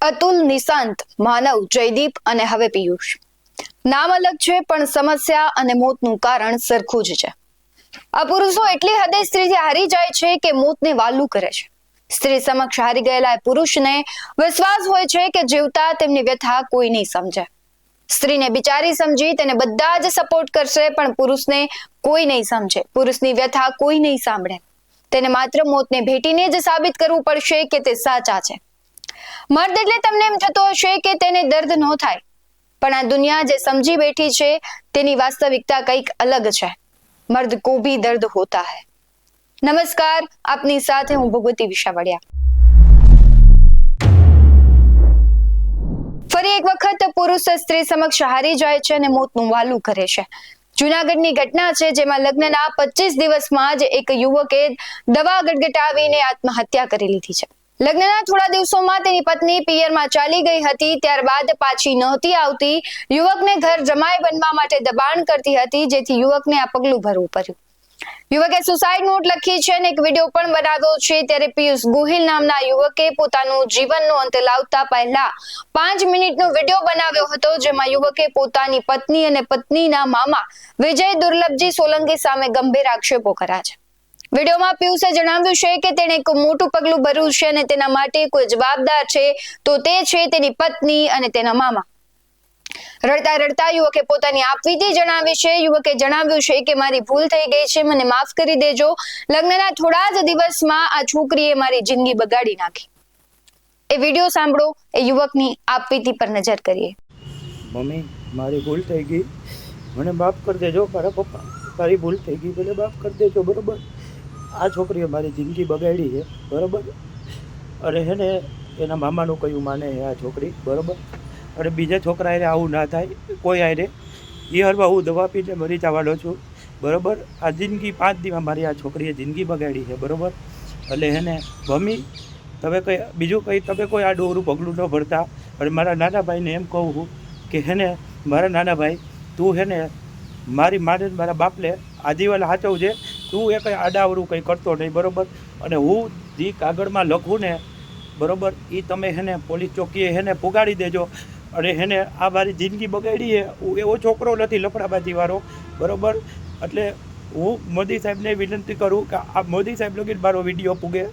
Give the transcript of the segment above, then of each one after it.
અતુલ, નિશાંત, માનવ, જયદીપ અને હવે પિયુષ. નામ અલગ છે, પણ સમસ્યા અને મોતનું કારણ સરખું જ છે. આ પુરુષો એટલી હદે સ્ત્રીથી હારી જાય છે કે મોતને વાલું કરે છે. સ્ત્રી સમક્ષ હારી ગયેલા પુરુષને વિશ્વાસ હોય છે કે જીવતા તેમની વ્યથા કોઈ નહીં સમજે. સ્ત્રીને બિચારી સમજી તેને બધા જ સપોર્ટ કરશે, પણ પુરુષને કોઈ નહીં સમજે. પુરુષની વ્યથા કોઈ નહીં સાંભળે. તેને માત્ર મોતને ભેટીને જ સાબિત કરવું પડશે કે તે સાચા છે. મર્દ એટલે તમને એમ થતો હશે કે તેને દર્દ ન થાય. પણ આ દુનિયા જે સમજી બેઠી છે, તેની વાસ્તવિકતા કંઈક અલગ છે. મર્દ કો ભી દર્દ હોતા હૈ. નમસ્કાર, આપની સાથે હું ભગવતી વિશાવડિયા ફરી એક વખત પુરુષ સ્ત્રી સમક્ષ હારી જાય છે અને મોતનું વાલું કરે છે. જુનાગઢની ઘટના છે, જેમાં લગ્નના પચીસ દિવસમાં જ એક યુવકે દવા ગટગટાવીને આત્મહત્યા કરી લીધી છે. લગ્નના થોડા દિવસોમાં તેની પત્ની પિયરમાં ચાલી ગઈ હતી, ત્યારબાદ પાછી નહોતી આવતી. યુવકને ઘર જમાઈ બનવા માટે દબાણ કરતી હતી, જેથી યુવકને આ પગલું ભરવું પડ્યું. યુવકે સુસાઇડ નોટ લખી છે અને એક વીડિયો પણ બનાવ્યો છે, ત્યારે પિયુષ ગોહિલ નામના યુવકે પોતાનું જીવનનો અંત લાવતા પહેલા પાંચ મિનિટનો વીડિયો બનાવ્યો હતો, જેમાં યુવકે પોતાની પત્ની અને પત્નીના મામા વિજય દુર્લભજી સોલંકી સામે ગંભીર આક્ષેપો કર્યા છે. વિડીયોમાં પિયુષે જણાવ્યું છે કે તેણે એક મોટું પગલું ભર્યું છે અને તેના માટે કોઈ જવાબદાર છે, તો તે છે તેની પત્ની અને તેના મામા. રડતા રડતા યુવકે પોતાની આપવીતી જણાવી છે. યુવકે જણાવ્યું છે કે મારી ભૂલ થઈ ગઈ છે, મને માફ કરી દેજો. લગ્નના થોડા જ દિવસમાં આ છોકરીએ મારી જિંદગી બગાડી નાખી. એ વીડિયો સાંભળો, એ યુવકની આપવીતી પર નજર કરીએ. મમ્મી, મારી ભૂલ થઈ ગઈ. મને માફ કરી દેજો, મારા પપ્પા. તારી ભૂલ થઈ ગઈ મને માફ કરી દેજો, બરાબર? આ છોકરીએ મારી જિંદગી બગાડી છે, બરાબર? અને હે ને, એના મામાનું કહ્યું માને હે આ છોકરી, બરાબર? અને બીજા છોકરા એને આવું ના થાય, કોઈ હારે. એ હરવા હું દવા પીને મરી જવાનો છું, બરાબર? આ જિંદગી પાંચ દીમાં મારી આ છોકરીએ જિંદગી બગાડી છે, બરાબર? એટલે હેને ભમી તમે કંઈ, બીજું કંઈ, તમે કોઈ આ ડોરું પગલું ન ભરતા. અને મારા નાના ભાઈને એમ કહું છું કે હેને મારા નાના ભાઈ, તું હેને મારી માને મારા બાપને આજીવન સાચવજે. તું એ કંઈ આડાવડું કંઈ કરતો નહીં, બરાબર? અને હું જે કાગળમાં લખું ને, બરાબર, એ તમે હેને પોલીસ ચોકીએ હેને પુગાડી દેજો. અને હેને આ મારી જિંદગી બગાડી હું એવો છોકરો નથી, લફડાબાજીવાળો, બરાબર? એટલે હું મોદી સાહેબને વિનંતી કરું કે આ મોદી સાહેબ લગી મારો વીડિયો પૂગે.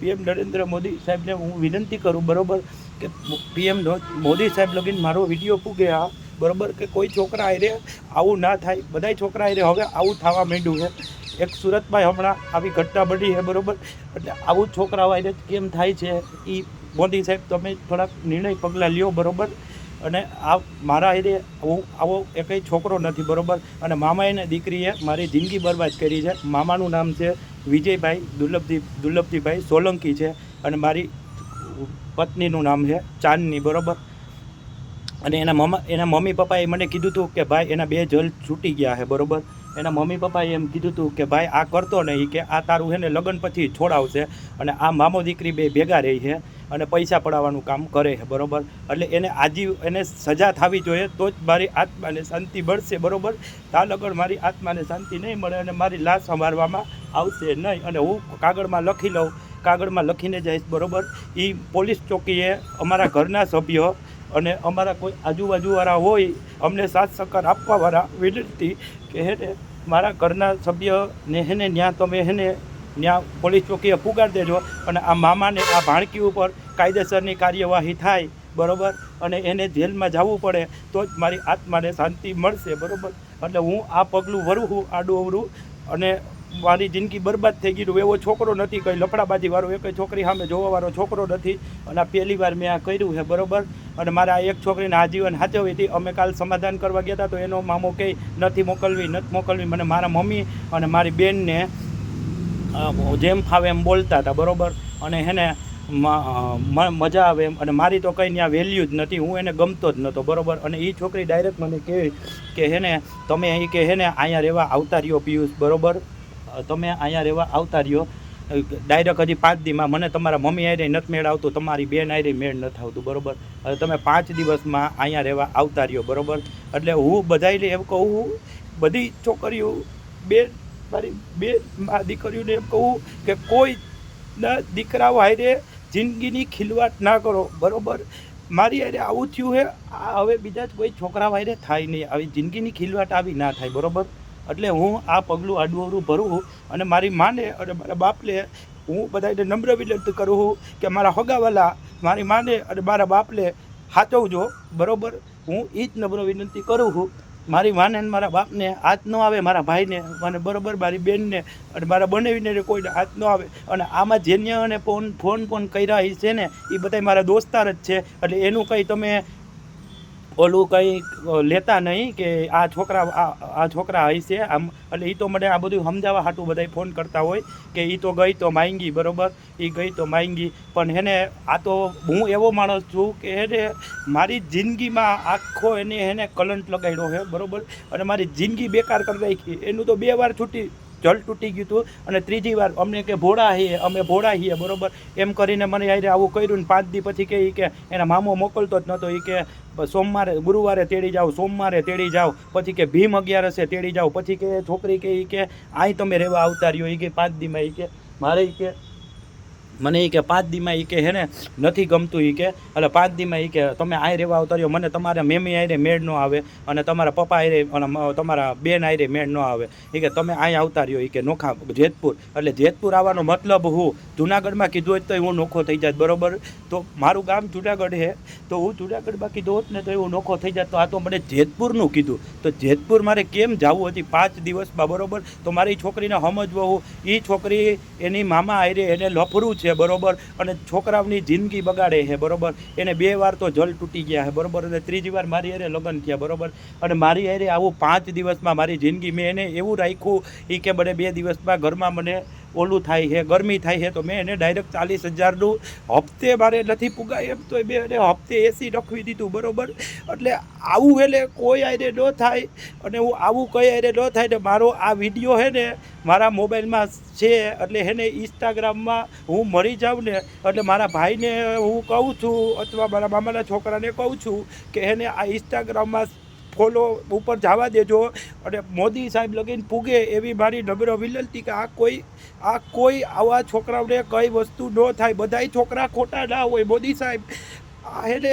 પીએમ નરેન્દ્ર મોદી સાહેબને હું વિનંતી કરું, બરાબર, કે પીએમ મોદી સાહેબ લગીન મારો વીડિયો પૂગે આ, બરાબર? કે કોઈ છોકરા આરે આવું ના થાય, બધાય છોકરા આરે હવે આવું થવા માંડ્યું છે. એક સુરતમાં હમણાં આવી ઘટના બની છે, બરાબર? એટલે આવું છોકરા વાયરસ કેમ થાય છે એ મોદી સાહેબ તમે થોડાક નિર્ણય પગલાં લ્યો, બરાબર? અને આ મારા એરે હું આવો એકય છોકરો નથી, બરાબર? અને મામાએ ને દીકરીએ મારી જિંદગી બરબાદ કરી છે. મામાનું નામ છે વિજયભાઈ દુર્લભજી, દુર્લભજીભાઈ સોલંકી છે અને મારી પત્નીનું નામ છે ચાંદની, બરાબર? અને એના મમ્મા એના મમ્મી પપ્પાએ મને કીધું હતું કે ભાઈ, એના બે જલ છૂટી ગયા છે, બરાબર? એના મમ્મી પપ્પાએ એમ કીધું હતું કે ભાઈ, આ કરતો નહીં કે આ તારું છે ને લગ્ન પછી છોડાવશે અને આ મામો દીકરી બે ભેગા રહી છે અને પૈસા પડાવવાનું કામ કરે છે બરાબર? એટલે એને આજી એને સજા થવી જોઈએ, તો જ મારી આત્માને શાંતિ મળશે, બરાબર? તા લગન મારી આત્માને શાંતિ નહીં મળે અને મારી લાશ સંભાળવામાં આવશે નહીં. અને હું કાગળમાં લખી લઉં, કાગળમાં લખીને જઈશ, બરાબર? એ પોલીસ ચોકીએ અમારા ઘરના સભ્યો અને અમારા કોઈ આજુબાજુવાળા હોય, અમને સાથ સહકાર આપવાવાળા વિનંતી કે હેને મારા ઘરના સભ્યને હેને ત્યાં તમે હેને ત્યાં પોલીસ ચોકીએ પુગાડી દેજો અને આ મામાને આ ભાણકી ઉપર કાયદેસરની કાર્યવાહી થાય, બરાબર? અને એને જેલમાં જવું પડે, તો જ મારી આત્માને શાંતિ મળશે, બરાબર? એટલે હું આ પગલું ભરું છું, આડું અવરું, અને મારી જિંદગી બરબાદ થઈ ગયું એવો છોકરો નથી, કંઈ લફડાબાજીવાળો એક છોકરી સામે જોવાવાળો છોકરો નથી. અને આ પહેલી વાર મેં આ કર્યું છે, બરાબર? અને મારા એક છોકરીને આજીવન સાચવી હતી અમે કાલ સમાધાન કરવા ગયા હતા, તો એનો મામો કહે નથી મોકલવી નથી મોકલવી. મને મારા મમ્મી અને મારી બેનને જેમ ફાવે એમ બોલતા હતા, બરાબર? અને હેને મજા આવે એમ. અને મારી તો કંઈ ત્યાં વેલ્યુ જ નથી, હું એને ગમતો જ નહોતો બરાબર? અને એ છોકરી ડાયરેક્ટ મને કહે કે, હેને, તમે અહીં કે, હેને, અહીંયા રહેવા આવતા રહ્યો પિયુષ, બરાબર? તમે અહીંયા રહેવા આવતા રહ્યો. ડાયરેક્ટ હજી પાંચ દીમાં મને તમારા મમ્મી આરે નથી મેળ આવતું તમારી બેન આરે મેળ નથી આવતું, બરાબર? હવે તમે પાંચ દિવસમાં અહીંયા રહેવા આવતા રહ્યો, બરાબર? એટલે હું બધાય એમ કહું બધી છોકરીઓ, બે, મારી બે દીકરીઓને એમ કહું કે કોઈ દીકરાઓ હારે જિંદગીની ખીલવાટ ના કરો, બરાબર? મારી અરે આવું થયું આ હવે બીજા કોઈ છોકરા વાયરે થાય નહીં, આવી જિંદગીની ખીલવાટ આવી ના થાય, બરોબર? એટલે હું આ પગલું આડું ભરું અને મારી માને અને મારા બાપને હું બધાને નમ્ર વિનંતી કરું છું કે મારા હગાવાલા મારી માને અને મારા બાપને સાચવજો બરાબર? હું એ જ નમ્ર વિનંતી કરું છું. મારી માને અને મારા બાપને હાથ ન આવે મારા ભાઈને અને બરોબર મારી બેનને અને મારા બનાવીને કોઈને હાથ ન આવે. અને આમાં જેને અને ફોન ફોન ફોન કર્યા છે ને એ બધા મારા દોસ્તાર જ છે. એટલે એનું કંઈ તમે ઓલું કંઈ લેતા નહીં કે આ છોકરા આ છોકરા હશે આમ, એટલે એ તો મને આ બધું સમજાવવા હાટું બધા ફોન કરતા હોય કે એ તો ગઈ તો માંગી, બરોબર? એ ગઈ તો માંગી. પણ એને આ તો હું એવો માણસ છું કે એને મારી જિંદગીમાં આખો એને એને કલંટ લગાડ્યો છે બરોબર? અને મારી જિંદગી બેકાર કરી નાખી. એનું તો બે વાર છૂટી જલ તૂટી ગયું હતું અને ત્રીજી વાર અમને કે ભોળા છીએ અમે ભોળા છીએ બરોબર? એમ કરીને મને યારે આવું કર્યું ને પાંચ દી પછી કે એ કે એના મામો મોકલતો જ નહોતો એ કે સોમવારે, ગુરુવારે તેડી જાઓ, સોમવારે તેડી જાઓ. પછી કે, ભીમ અગિયારસે તેડી જાઓ. પછી કે છોકરી કે એ કે અહીં તમે રહેવા આવતા રહ્યો. એ કે, પાંચ દીમાં. એ કે, મારે કે મને એ કે પાંચ દીમાં એ કે હે ને નથી ગમતું એ કે. એટલે પાંચ દીમાં એ કે તમે આય રહેવા આવતા રહ્યો મને તમારા મેમી આયરે મેળ ન આવે અને તમારા પપ્પા આયરે અને તમારા બેન આયરે મેળ ન આવે. એ કે તમે અહીં આવતા રહ્યો એ કે નોખા જેતપુર. એટલે જેતપુર આવવાનો મતલબ હું જુનાગઢમાં કીધું હોત તો હું નોખો થઈ જાત, બરાબર? તો મારું ગામ જુનાગઢ છે તો હું જુનાગઢમાં કીધું હોત ને તો હું નોખો થઈ જાત. તો આ તો મને જેતપુરનું કીધું. તો જેતપુર મારે કેમ જવું હતી પાંચ દિવસમાં, બરાબર? તો મારી છોકરીને સમજવું એ છોકરી એની મામા આયરે એને લફરું છે. બરોબર? અને છોકરાઓની જિંદગી બગાડે છે, બરોબર? એને બે વાર તો જલ તૂટી ગયા છે, બરોબર? અને ત્રીજી વાર મારી હારે લગ્ન થયા, બરોબર? અને મારી હારે આવું પાંચ દિવસમાં મારી જિંદગી મેં એને એવું રાખ્યું એ કે મને બે દિવસમાં ઘરમાં મને ઓલું થાય છે, ગરમી થાય છે, તો મેં એને ડાયરેક્ટ ચાલીસ હજારનું હપ્તે મારે નથી પુગાય એમ તો મેં એને હપ્તે એસી રખવી દીધું, બરાબર? એટલે આવું એટલે કોઈ આઈને ન થાય, અને હું આવું કઈ આઈને ન થાય, ને મારો આ વીડિયો છે ને મારા મોબાઈલમાં છે, એટલે એને ઇન્સ્ટાગ્રામમાં હું મરી જાઉં ને, એટલે મારા ભાઈને હું કહું છું, અથવા મારા મામાના છોકરાને કહું છું કે એને આ ઇન્સ્ટાગ્રામમાં ફોલો ઉપર જવા દેજો અને મોદી સાહેબ લગીને પૂગે એવી મારી નમ્ર વિનંતી કે આ કોઈ આ કોઈ આવા છોકરાઓને કઈ વસ્તુ ન થાય. બધાય છોકરા ખોટા ના હોય. મોદી સાહેબ, આ એને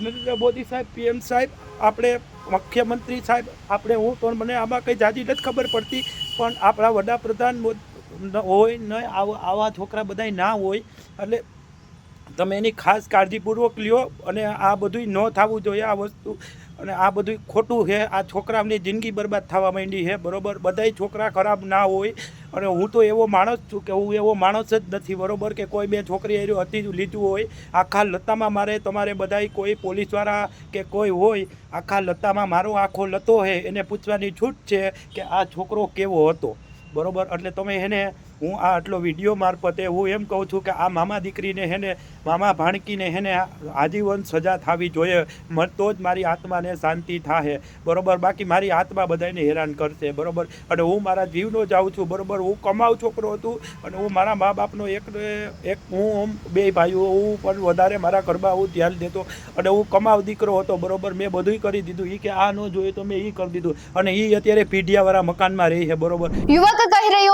નરેન્દ્ર મોદી સાહેબ, પીએમ સાહેબ, આપણે મુખ્યમંત્રી સાહેબ, આપણે હું તો મને આમાં કંઈ જાજી નથી ખબર પડતી, પણ આપણા વડાપ્રધાન હોય ન આવા છોકરા બધાય ના હોય, એટલે તમે એની ખાસ કાળજીપૂર્વક લ્યો અને આ બધું ન થવું જોઈએ આ વસ્તુ. અને આ બધું ખોટું છે. આ છોકરાઓની જિંદગી બરબાદ થવા માંડી છે. બરોબર? બધાય છોકરા ખરાબ ના હોય. અને હું તો એવો માણસ છું કે હું એવો માણસ જ નથી, બરોબર? કે કોઈ બે છોકરી એર્યું હતી લીધું હોય. આખા લતામાં મારે તમારે બધાય કોઈ પોલીસવાળા કે કોઈ હોય, આખા લતામાં મારો આખો લતો છે. એને પૂછવાની છૂટ છે કે આ છોકરો કેવો હતો. બરોબર? એટલે તમે એને હું આ આટલો વીડિયો મારફતે હું એમ કહું છું કે આ મામા દીકરીને હેને મામા ભાણકીને હેને આજીવન સજા થવી જોઈએ. મન તો જ મારી આત્માને શાંતિ થાહે. બરોબર, બાકી મારી આત્મા બધાને હેરાન કરશે. બરોબર? અને હું મારા જીવનો જાઉં છું. બરોબર, હું કમાવ છોકરો હતું અને હું મારા મા બાપનો એક એક હું બે ભાઈઓ, હું પણ વધારે મારા ઘરમાં હું ધ્યાન દેતો અને હું કમાવ દીકરો હતો. બરોબર? મેં બધુંય કરી દીધું. એ કે આ ન જોઈએ તો મેં એ કરી દીધું. અને એ અત્યારે પીઢિયાવાળા મકાનમાં રહી છે. બરોબર? યુવક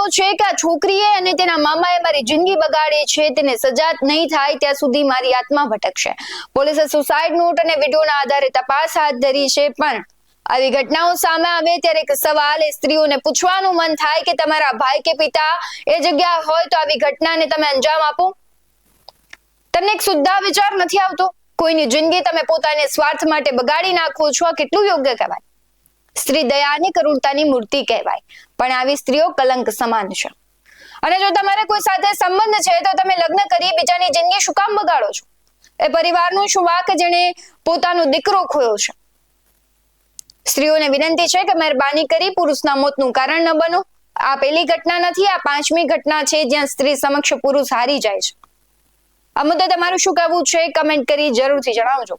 રહ્યો છે કે આ છોકરીએ અને તેના મામાએ મારી જિંદગી બગાડી છે, તેને સજા નહીં થાય ત્યાં સુધી મારી આત્મા ભટકશે. પોલીસે સુસાઇડ નોટ અને વિડીયોના આધારે તપાસ હાથ ધરી છે, પણ આવી ઘટનાઓ સામે આવે ત્યારે એક સવાલ એ સ્ત્રીઓને પૂછવાનું મન થાય કે તમારા ભાઈ કે પિતા એ જગ્યા હોય તો આવી ઘટનાને તમે અંજામ આપો? તમને એક સુદ્ધા વિચાર નથી આવતો? કોઈની જિંદગી તમે પોતાને સ્વાર્થ માટે બગાડી નાખો છો? કેટલું યોગ્ય કહેવાય? સ્ત્રી દયાની કરુણતાની મૂર્તિ કહેવાય. પણ આવી સ્ત્રીઓ કલંક સમાન છે. અને જો તમારે કોઈ સાથે સંબંધ છે, તો તમે લગ્ન કરી બીજાની જિંદગી શું કામ બગાડો છો? એ પરિવારનું શું વાક જેણે પોતાનો દીકરો ખોયો છે? સ્ત્રીઓને વિનંતી છે કે મહેરબાની કરી પુરુષના મોતનું કારણ ન બનો. આ પહેલી ઘટના નથી, આ પાંચમી ઘટના છે, જ્યાં સ્ત્રી સમક્ષ પુરુષ હારી જાય છે. આ મુદ્દે તમારું શું કહેવું છે? કમેન્ટ કરી જરૂરથી જણાવજો.